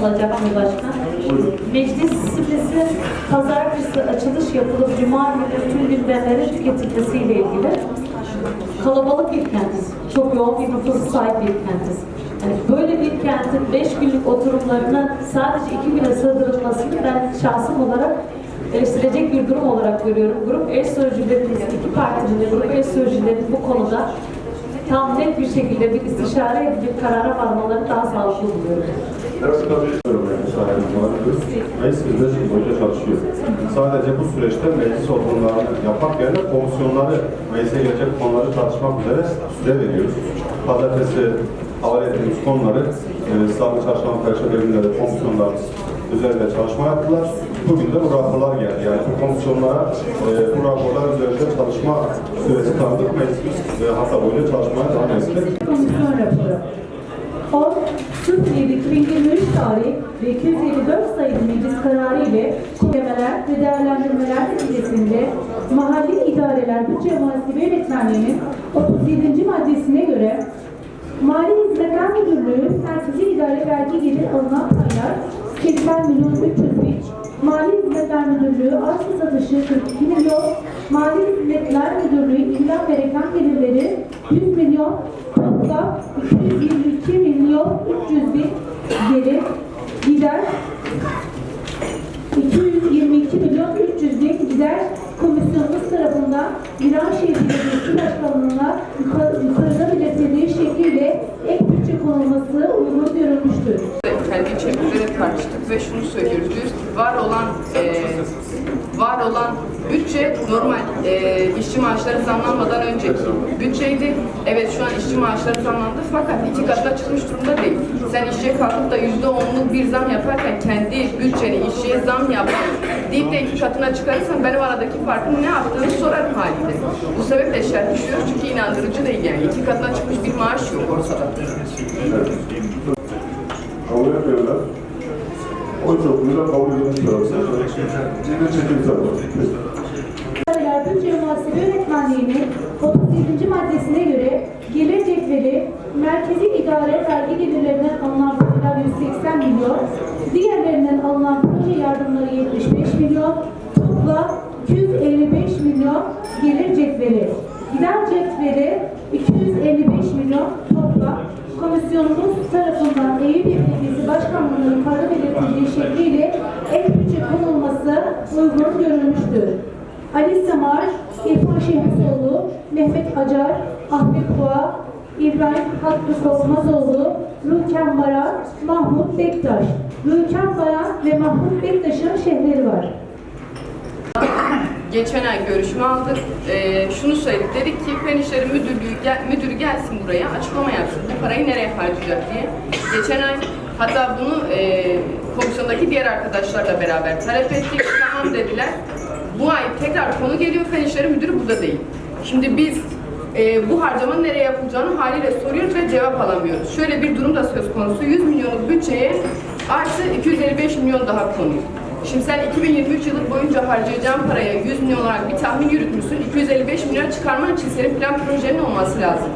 olacak mı başkan? Meclis sitesi pazartesi açılış yapılıp cuma günü tüm gündemlerin tüketilmesiyle ilgili kalabalık bir kentiz. Çok yoğun bir nüfusu sahip bir kentiz. Yani böyle bir kentin beş günlük oturumlarının sadece iki güne sığdırılmasını ben şahsım olarak eleştirecek bir durum olarak görüyorum. Grup eş sözcülerimiz, iki partinin grup eş sözcülerinin bu konuda tam net bir şekilde bir istişare edilip karara varmaları daha sağlıklı buluyorum. Var. Meclis bizde boyunca çalışıyor. Sadece bu süreçte meclis oturumlarını yapmak yerine komisyonları, meclise gelecek konuları tartışmak üzere süre veriyoruz. Pazartesi havale ettiğimiz konuları e, Salı, Çarşamba, Perşembe günleri komisyonlarımız üzerinde çalışma yaptılar. Bugün de bu raporlar geldi. Yani bu komisyonlara e, bu raporlar üzerinde çalışma süresi tanıdık. Meclis e, hafta boyunca çalışmaya devam edecek. Komisyon raporu. 10 07 tarih ve 254 sayılı meclis kararı ile kulemeler ve değerlendirmeler neticesinde mahalli idareler bütçe muhasebe yönetmenliğinin 37. maddesine göre Mali Hizmetler Müdürlüğü Merkezi İdare Vergi Gelir alınan paylar 80 milyon 300 bin, Mali Hizmetler Müdürlüğü arsa satışı 42 milyon, Mali Hizmetler Müdürlüğü ilan ve reklam gelirleri 100 milyon, toplam 222 milyon 300 bin gelir, gider 222 milyon 300 bin gider komisyonumuz tarafından Viranşehir Belediyesi Başkanlığı'na yukarı- yukarıda belirtildiği şekliyle ek bütçe konulması uygun görülmüştür. kendi içimizde de tartıştık ve şunu söylüyoruz var olan e, var olan bütçe normal e, işçi maaşları zamlanmadan önceki bütçeydi. Evet şu an işçi maaşları zamlandı fakat iki katına çıkmış durumda değil. Sen işçiye kalkıp da yüzde onluk bir zam yaparken kendi bütçeni işçiye zam yap deyip de iki katına çıkarırsan benim aradaki farkın ne yaptığını sorarım halinde. Bu sebeple şerh düşüyoruz çünkü inandırıcı değil yani. iki katına çıkmış bir maaş yok ortada. Kabul etmiyorlar. Oy çokluğuyla kabul çekildi tabii. İdareler Bütçe ve Muhasebe Yönetmenliği'nin 37. maddesine göre gelir cetveli merkezi idare vergi gelirlerinden alınan paralar 180 milyon, diğerlerinden alınan proje yardımları 75 milyon, toplam 255 milyon gelir cetveli. Gider cetveli 255 milyon toplam komisyonumuz tarafından Eyüp Belediyesi Yukarıda belirtildiği şekliyle ek bütçe konulması uygun görülmüştür. Ali Samar, İrfan Şehmuzoğlu, Mehmet Acar, Ahmet Boğa, İbrahim Hakkı Korkmazoğlu, Rüken Baran, Mahmut Bektaş. Rüken Baran ve Mahmut Bektaş'ın şehirleri var. Geçen ay görüşme aldık. Ee, şunu söyledik. Dedik ki Fen Müdürlüğü gel, müdürü gelsin buraya açıklama yapsın. Bu parayı nereye harcayacak diye. Geçen ay hatta bunu e, komisyondaki diğer arkadaşlarla beraber talep ettik. Tamam dediler. Bu ay tekrar konu geliyor. Fen İşleri Müdürü burada değil. Şimdi biz e, bu harcamanın nereye yapılacağını haliyle soruyoruz ve cevap alamıyoruz. Şöyle bir durum da söz konusu. 100 milyonluk bütçeye artı 255 milyon daha konuyor. Şimdi sen 2023 yılı boyunca harcayacağın paraya 100 milyon olarak bir tahmin yürütmüşsün. 255 milyon çıkarman için senin plan projenin olması lazım.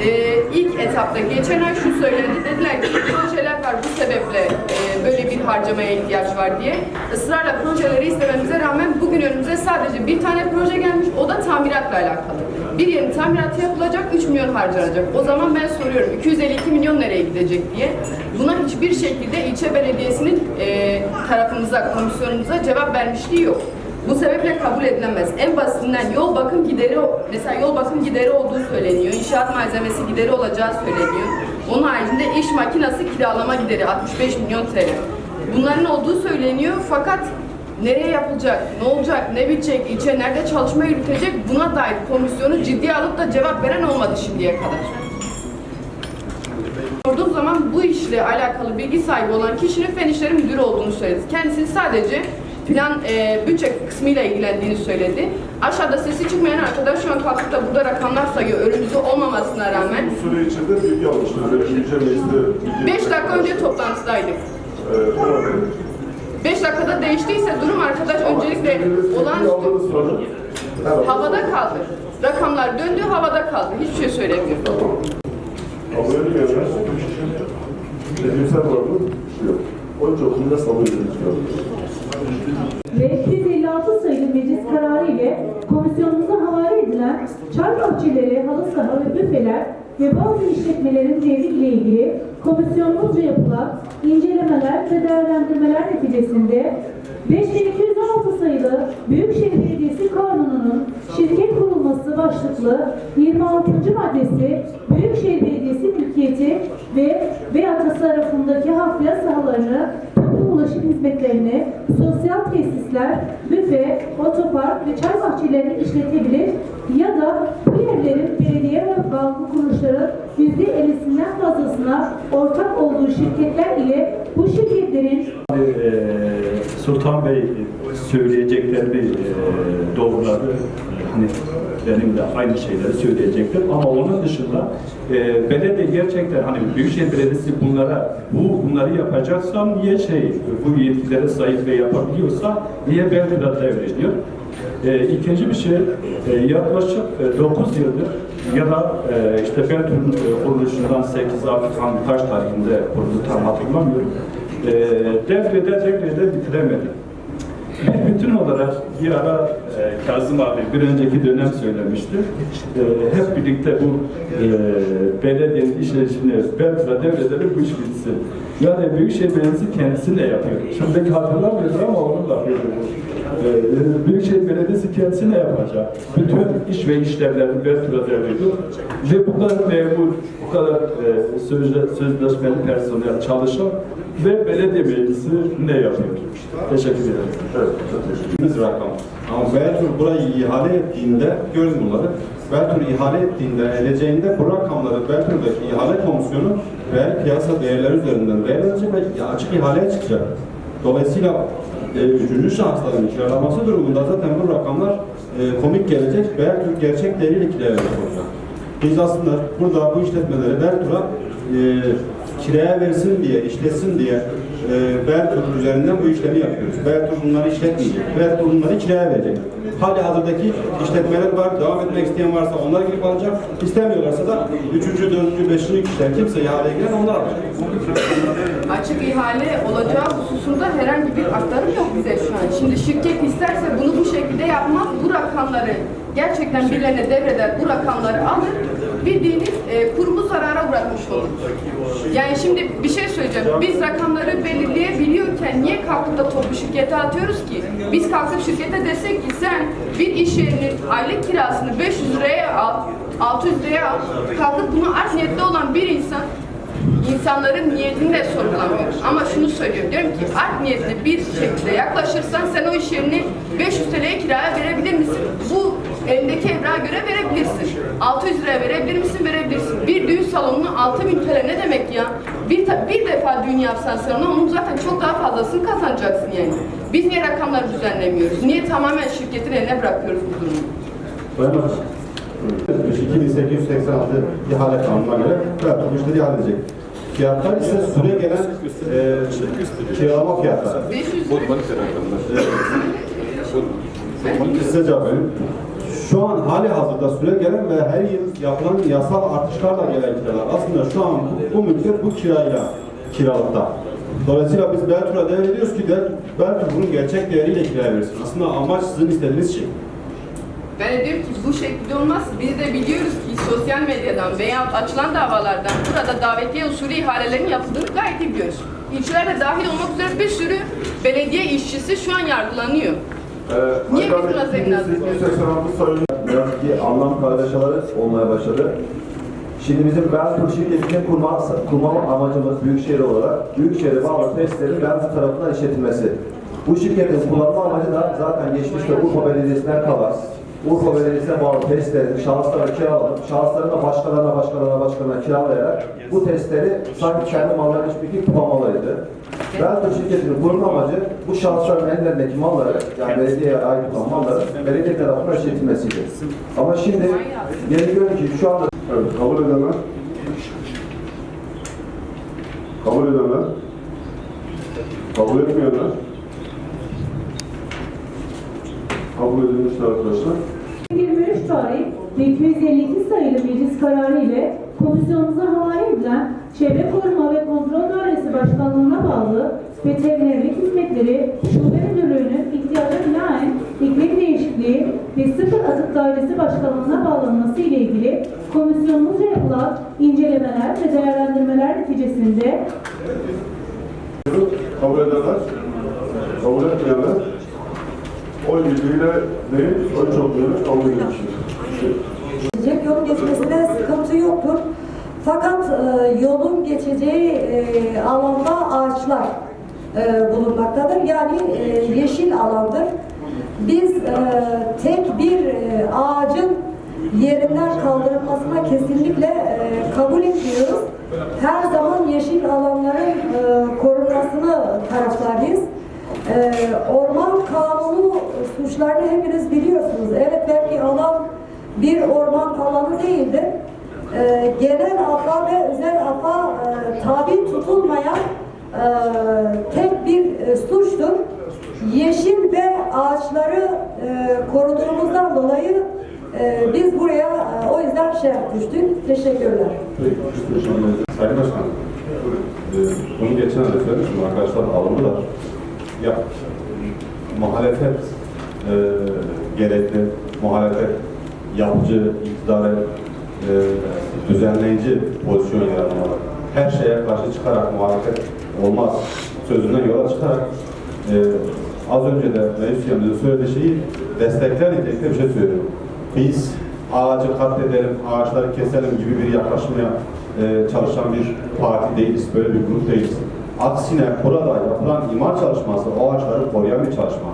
Ee, ilk etapta geçen ay şu söylendi. Dediler ki projeler var bu sebeple e, böyle bir harcamaya ihtiyaç var diye. Israrla projeleri istememize rağmen bugün önümüze sadece bir tane proje gelmiş. O da tamiratla alakalı. Bir yerin tamiratı yapılacak 3 milyon harcanacak. O zaman ben soruyorum 252 milyon nereye gidecek diye. Buna hiçbir şekilde ilçe belediyesinin e, tarafımıza, komisyonumuza cevap vermişliği yok. Bu sebeple kabul edilemez. En basitinden yol bakım gideri, mesela yol bakım gideri olduğu söyleniyor. İnşaat malzemesi gideri olacağı söyleniyor. Onun haricinde iş makinesi kiralama gideri 65 milyon TL. Bunların olduğu söyleniyor fakat nereye yapılacak, ne olacak, ne bitecek, ilçe nerede çalışma yürütecek buna dair komisyonu ciddiye alıp da cevap veren olmadı şimdiye kadar. Sorduğum zaman bu işle alakalı bilgi sahibi olan kişinin fen işleri müdürü olduğunu söyledi. Kendisi sadece plan e, bütçe kısmıyla ilgilendiğini söyledi. Aşağıda sesi çıkmayan arkadaş şu an kalkıp da burada rakamlar sayıyor önümüzde olmamasına rağmen. Bu süre içinde bilgi. Böyle Yüce Meclis'te 5 dakika önce toplantıdaydık. e, olabilir. 5 dakikada değiştiyse durum arkadaş öncelikle olağanüstü havada kaldı. Rakamlar döndü havada kaldı. Hiçbir şey söylemiyor. Kabul etmeyenler dediğimsel var mı? Yok. Önce okulunda salı edilmiş Ve 256 sayılı meclis kararı ile komisyonumuza havale edilen çay bahçeleri, halı saha ve büfeler ve bazı işletmelerin devri ile ilgili komisyonumuzca yapılan incelemeler ve değerlendirmeler neticesinde 5216 sayılı Büyükşehir Belediyesi Kanunu'nun şirket kurulması başlıklı 26. maddesi Büyükşehir Belediyesi mülkiyeti ve veya tasarrufundaki hafriye sahalarını toplu ulaşım hizmetlerini, sosyal tesisler, büfe, otopark ve çay bahçelerini işletebilir ya da bu yerlerin belediye ve vakıf kuruluşların %50'sinden fazlasına ortak olduğu şirketler ile bu şirketlerin Eee, Sultan Bey söyleyecekleri bir eee, doğruları hani benim de aynı şeyleri söyleyecektir ama onun dışında eee belediye gerçekten hani Büyükşehir Belediyesi bunlara bu bunları yapacaksa niye şey bu yetkilere sahip ve yapabiliyorsa niye Belgrad devrediyor? Eee ikinci bir şey eee, yaklaşık 9 yıldır ya da eee, işte Belgrad kuruluşundan 8 artık hangi kaç tarihinde kuruldu tam hatırlamıyorum. Eee devrede devrede bitiremedi. Bir bütün olarak bir ara e, Kazım abi bir önceki dönem söylemişti. E, hep birlikte bu e, belediyenin işleyişini Beltra devredelim bu iş bitsin. Yani Büyükşehir Belediyesi kendisi ne yapıyor? Şimdiki hatırlamıyordur ama onun lafıydı bu. E, Büyükşehir Belediyesi kendisi ne yapacak? Bütün iş ve işlevlerini Beltra devrediyor. Ve bu kadar memur, bu kadar e, sözle, sözleşmeli personel çalışan ve belediye meclisi ne yapıyor? Teşekkür ederim. Evet. teşekkür ederim. Rakam. Ama Beltur burayı ihale ettiğinde, görün bunları, Beltur ihale ettiğinde, edeceğinde bu rakamları Beltur'daki ihale komisyonu ve piyasa değerleri üzerinden değerlenecek ve açık ihaleye çıkacak. Dolayısıyla e, üçüncü şahısların kiralaması durumunda zaten bu rakamlar e, komik gelecek. Beltur gerçek değeriyle kiralayacak olacak. Biz aslında burada bu işletmeleri Beltur'a e, kiraya versin diye, işletsin diye e, Beltur üzerinden bu işlemi yapıyoruz. Beltur bunları işletmeyecek. Beltur bunları kiraya verecek. Hali hazırdaki işletmeler var, devam etmek isteyen varsa onlar girip alacak. İstemiyorlarsa da üçüncü, dördüncü, beşinci kişiler kimse ihaleye giren onlar alacak. Açık ihale olacağı hususunda herhangi bir aktarım yok bize şu an. Şimdi şirket isterse bunu bu şekilde yapmaz. Bu rakamları gerçekten birilerine devreder, bu rakamları alır. Bildiğiniz e, kurumu zarara olur. Yani şimdi bir şey söyleyeceğim. Biz rakamları belirleyebiliyorken niye kalkıp da toplu şirkete atıyoruz ki? Biz kalkıp şirkete desek ki sen bir iş yerinin aylık kirasını 500 liraya al, 600 liraya al. Kalkıp bunu art niyetli olan bir insan insanların niyetini de sorgulamıyoruz. Ama şunu söylüyorum, diyorum ki art niyetli bir şekilde yaklaşırsan sen o iş yerini 500 TL'ye kiraya verebilir misin? Bu elindeki evrağa göre verebilirsin. 600 liraya verebilir misin? Verebilirsin. Salonunu 6000 TL ne demek ya? Bir, bir defa düğün yapsan sen ona onun zaten çok daha fazlasını kazanacaksın yani. Biz niye rakamları düzenlemiyoruz? Niye tamamen şirketin eline bırakıyoruz bu durumu? Bakan. 2886 ihale kanununa göre bu işleri ihale edecek. Fiyatlar ise süre gelen e, kiralama fiyatları. 500 Size cevap vereyim. Şu an hali hazırda süre gelen ve her yıl yapılan yasal artışlarla gelen kiralar. Aslında şu an bu, bu mülkiyet bu kirayla kiralıkta. Dolayısıyla biz Beltur'a devrediyoruz ki Beltur bunun gerçek değeriyle kiraya versin. Aslında amaç sizin istediğiniz şey. Ben de diyorum ki bu şekilde olmaz. Biz de biliyoruz ki sosyal medyadan veya açılan davalardan burada davetiye usulü ihalelerin yapıldığını gayet iyi biliyoruz. İlçeler de dahil olmak üzere bir sürü belediye işçisi şu an yargılanıyor. Ee, Niye biz buna zemin hazırlıyoruz? 286 sayılı Ne yazık ki anlam kargaşaları olmaya başladı. Şimdi bizim Beltur şirketini kurma, kurma amacımız Büyükşehir olarak Büyükşehir'e bağlı testlerin Beltur tarafından işletilmesi. Bu şirketin kullanma amacı da zaten geçmişte Urfa Belediyesi'nden kalan Urfa Belediyesi'ne bağlı testleri şahıslara kiralanıp, şahısların da başkalarına, başkalarına, başkalarına kiralayarak bu testleri sanki kendi mallarını hiçbir kullanmalıydı. Belki şirketinin kurma amacı bu şahısların ellerindeki malları, yani belediyeye ait olan malları belediye tarafından işletilmesiydi. Ama şimdi geliyor ki şu anda Evet, kabul edenler. Kabul edenler. Kabul etmeyenler. Kabul edilmiştir arkadaşlar. 23 tarih ve 252 sayılı meclis kararı ile komisyonumuza havale edilen Çevre Koruma ve Kontrol Dairesi Başkanlığı'na bağlı veterinерlik hizmetleri şube müdürlüğünün ihtiyaca binaen iklim değişikliği ve sıfır atık dairesi başkanlığına bağlanması ile ilgili komisyonumuzca yapılan incelemeler ve değerlendirmeler neticesinde Kabul edenler. Kabul etmeyenler. Oy birliğiyle değil, oy çokluğuyla kabul edilmiştir. Fakat e, yolun geçeceği e, alanda ağaçlar e, bulunmaktadır. Yani e, yeşil alandır. Biz e, tek bir e, ağacın yerinden kaldırılmasına kesinlikle e, kabul etmiyoruz. Her zaman yeşil alanların e, korunmasını taraftarıyız. Ee, orman kanunu suçlarını hepiniz biliyorsunuz. Evet belki alan bir orman alanı değildir. Ee, genel afa ve özel afa e, tabi tutulmayan e, tek bir e, suçtur. Yeşil ve ağaçları e, koruduğumuzdan dolayı e, biz buraya e, o yüzden şey düştük. Teşekkürler. Sayın Başkanım, e, bunu geçen ay söylemiştim, arkadaşlar alındılar. Ya, muhalefet e, gerekli, muhalefet yapıcı, iktidara e, düzenleyici pozisyon yer almalı. Her şeye karşı çıkarak muhalefet olmaz. Sözünden yola çıkarak e, az önce de Reis Hüseyin'in söylediği şeyi destekler nitelikte bir şey söylüyorum. Biz ağacı katledelim, ağaçları keselim gibi bir yaklaşmaya e, çalışan bir parti değiliz, böyle bir grup değiliz. Aksine burada yapılan imar çalışması o ağaçları koruyan bir çalışma.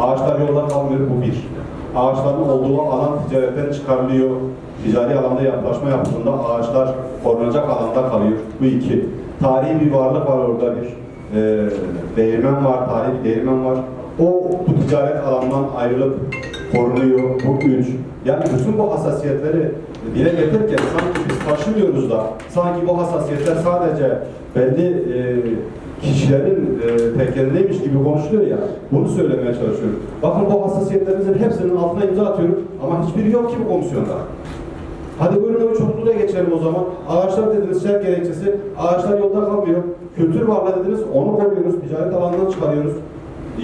Ağaçlar yolda kalmıyor, bu bir. Ağaçların olduğu alan ticaretten çıkarılıyor. Ticari alanda yapılaşma yapıldığında ağaçlar korunacak alanda kalıyor. Bu iki. Tarihi bir varlık var orada bir. E, değirmen var, tarihi bir değirmen var. O bu ticaret alanından ayrılıp korunuyor. Bu üç. Yani bütün bu hassasiyetleri dile getirirken sanki biz taşımıyoruz da sanki bu hassasiyetler sadece belli e, kişilerin e, tekelindeymiş gibi konuşuluyor ya. Bunu söylemeye çalışıyorum. Bakın bu hassasiyetlerimizin hepsinin altına imza atıyorum ama hiçbiri yok ki bu komisyonda. Hadi buyurun oy çokluğuna geçelim o zaman. Ağaçlar dediniz şer gerekçesi. Ağaçlar yolda kalmıyor. Kültür varlığı dediniz onu koruyoruz. Ticaret alanından çıkarıyoruz.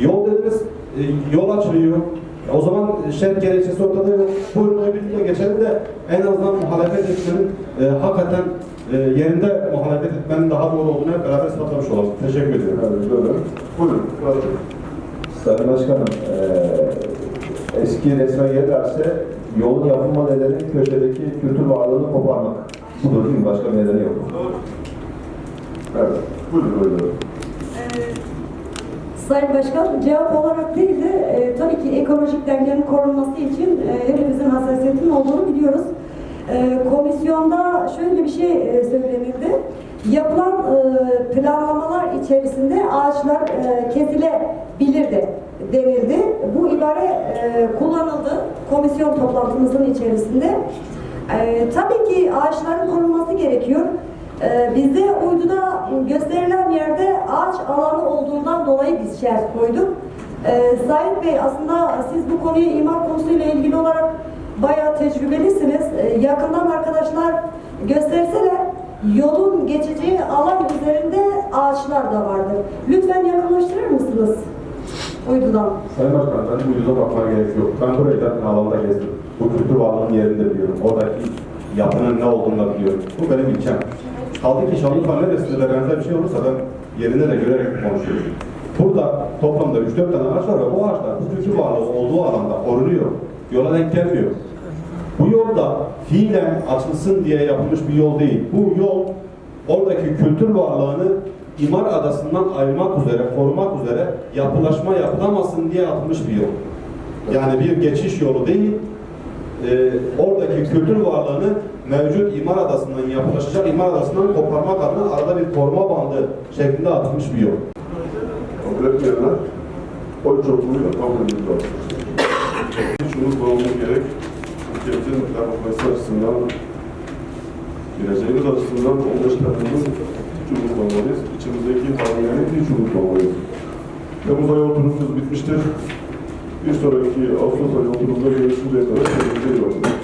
Yol dediniz e, yol açılıyor. E, O zaman şer gerekçesi ortada yok. Buyurun oy birlikte geçelim de en azından muhalefet etmenin e, hakikaten e, yerinde muhalefet etmenin daha doğru olduğunu hep beraber ispatlamış olalım. Teşekkür ediyorum. Evet, böyle. Buyurun. Bey. Sayın Başkanım, eee eski resme gelirse yolun yapılma nedeni köşedeki kültür varlığını koparmak. Budur değil mi? Başka bir nedeni yok. Evet. Buyurun böyle. Sayın Başkan, cevap olarak değil de e, tabii ki ekolojik dengenin korunması için e, hepimizin hassasiyetinin olduğunu biliyoruz. E, komisyonda şöyle bir şey e, söylenildi. Yapılan e, planlamalar içerisinde ağaçlar e, kesilebilirdi denildi. Bu ibare e, kullanıldı komisyon toplantımızın içerisinde. E, tabii ki ağaçların korunması gerekiyor. Ee, bizde uyduda gösterilen yerde ağaç alanı olduğundan dolayı biz şerit koyduk. Ee, Sait Bey aslında siz bu konuyu imar konusuyla ilgili olarak bayağı tecrübelisiniz. Ee, yakından arkadaşlar gösterseler yolun geçeceği alan üzerinde ağaçlar da vardır. Lütfen yakınlaştırır mısınız? Uydudan. Sayın Başkan, ben bu yüze bakmaya gerek yok. Ben burayı da alanda gezdim. Bu kültür varlığının yerinde biliyorum. Oradaki yapının ne olduğunu da biliyorum. Bu benim ilçem. Kaldı ki Şanlıurfa neresinde de benzer bir şey olursa ben yerinde de görerek konuşuyorum. Burada toplamda 3-4 tane ağaç var ve bu ağaçlar bu kültür varlığı olduğu alanda korunuyor. Yola denk gelmiyor. Bu yol da fiilen açılsın diye yapılmış bir yol değil. Bu yol oradaki kültür varlığını imar adasından ayırmak üzere, korumak üzere yapılaşma yapılamasın diye atılmış bir yol. Yani bir geçiş yolu değil, e, oradaki kültür varlığını mevcut imar adasından yapılaşacak imar adasından koparmak adına arada bir koruma bandı şeklinde atılmış bir yol. Kabul etmeyenler oy çokluğuyla kabul edildi. Hiç unutmamamız gerek. Ülkemizin demokrasi açısından, geleceğimiz açısından 15 Temmuz'u unutmamalıyız. İçimizdeki hamileni hiç unutmamalıyız. Temmuz ayı oturumumuz bitmiştir. Bir sonraki Ağustos ayı oturumda görüşünceye kadar kendinize iyi.